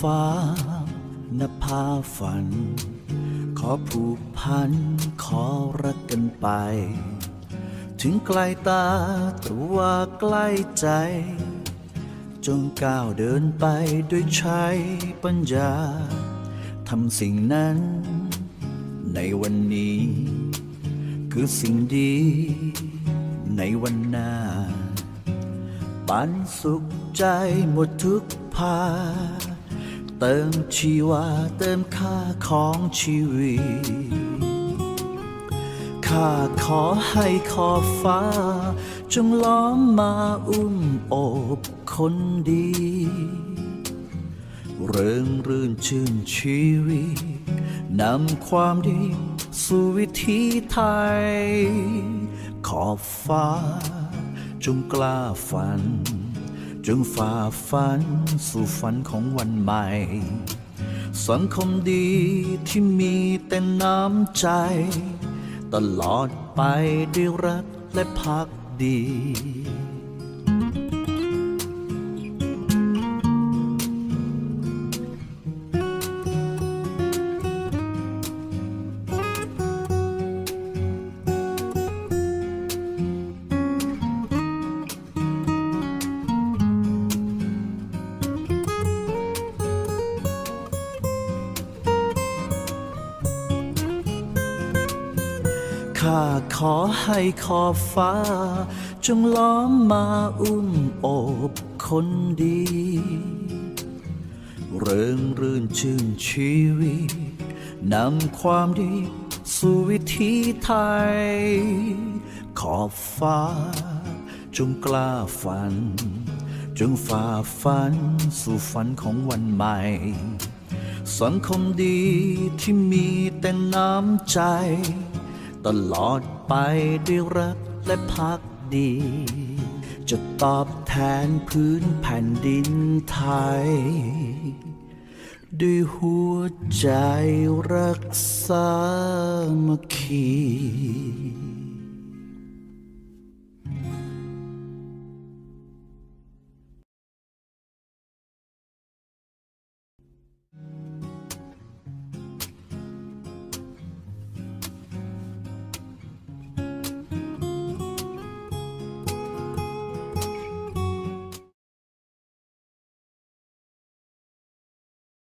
ฟ้านภาฝัน ขอผูกพัน ขอรักกันไป ถึงไกลตาแต่ว่าใกล้ใจ จงก้าวเดินไปด้วยใช้ปัญญา ทำสิ่งนั้น ในวันนี้ คือสิ่งดี ในวันหน้า ปันสุขใจหมดทุกภา เติมชีวาเติมค่าของชีวิต ข้าขอให้ขอบฟ้า จงล้อมมาอุ้มโอบคนดี เริงรื่นชื่นชีวิต นำความดีสู่วิถีไทย ขอบฟ้าจงกล้าฝัน จงฝ่าฟันสู่ฝันของวันใหม่ สังคมดีที่มีแต่น้ำใจ ตลอดไปด้วยรักและพักดี ข้าขอให้ขอบฟ้า จงล้อมมาอุ้มโอบคนดี เริงรื่นชื่นชีวิตนำความดีสู่วิถีไทย ขอบฟ้า จงกล้าฝัน จงฝ่าฝันสู่ฝันของวันใหม่สังคมดีที่มีแต่น้ำใจ ตลอดไปด้วยรักและพักดี จะตอบแทนพื้นแผ่นดินไทย ด้วยหัวใจรักสามัคคี